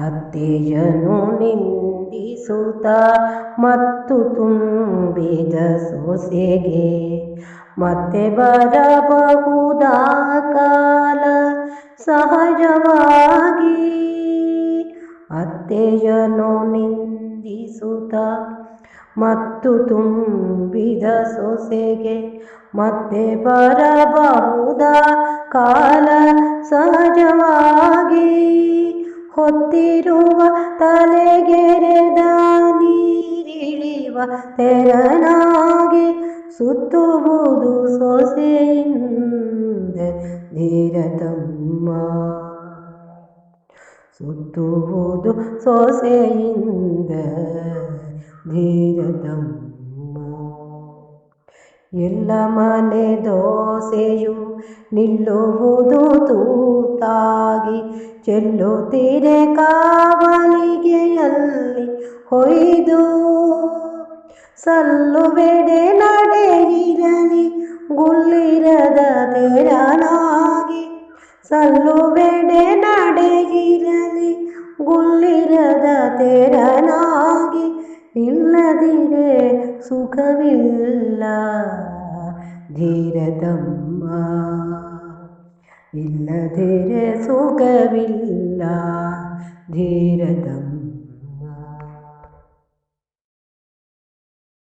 ಅತ್ತೆಯನು ನಿಂದಿಸುತ್ತ ಮತ್ತು ತುಂಬಿದ ಸೊಸೆಗೆ ಮತ್ತೆ ಬರಬಹುದ ಕಾಲ? ಸಹಜವಾಗಿ ಅತ್ತೆಯನು ನಿಂದಿಸುತ್ತ ಮತ್ತು ತುಂಬಿದ ಸೊಸೆಗೆ ಮತ್ತೆ ಬರಬಹುದ ಕಾಲ? ಸಹಜವಾಗಿ ಹೊತ್ತಿರುವ ತಲೆಗೆರೆದ ನೀರಿಳಿವ ತೆರನಾಗಿ ಸುತ್ತುವುದು ಸೊಸೆಯಿಂದ ಧೀರತಮ್ಮ ಸುತ್ತುವುದು ಸೊಸೆಯಿಂದ ಧೀರತಮ್ಮ ಎಲ್ಲ ಮನೆ ದೋಸೆಯು ನಿಲ್ಲುವುದು ತೂತಾಗಿ ಚೆಲ್ಲುತ್ತೀರೆ ಕಾವಲಿಗೆಯಲ್ಲಿ ಹೊಯ್ದು ಸಲ್ಲುವೆಡೆ ನಡೆಯಿರಲಿ ಗುಲ್ಲಿರದ ತೆರನಾಗಿ ಸಲ್ಲುವೆಡೆ ನಡೆಯಿರಲಿ ಗುಲ್ಲಿರದ ತೆರನಾಗಿ ಇಲ್ಲದಿರೆ ಸುಖವಿಲ್ಲ ಧೀರತಮ್ಮ ഇല്ലതിരെ സുഖമില്ല ധീരതം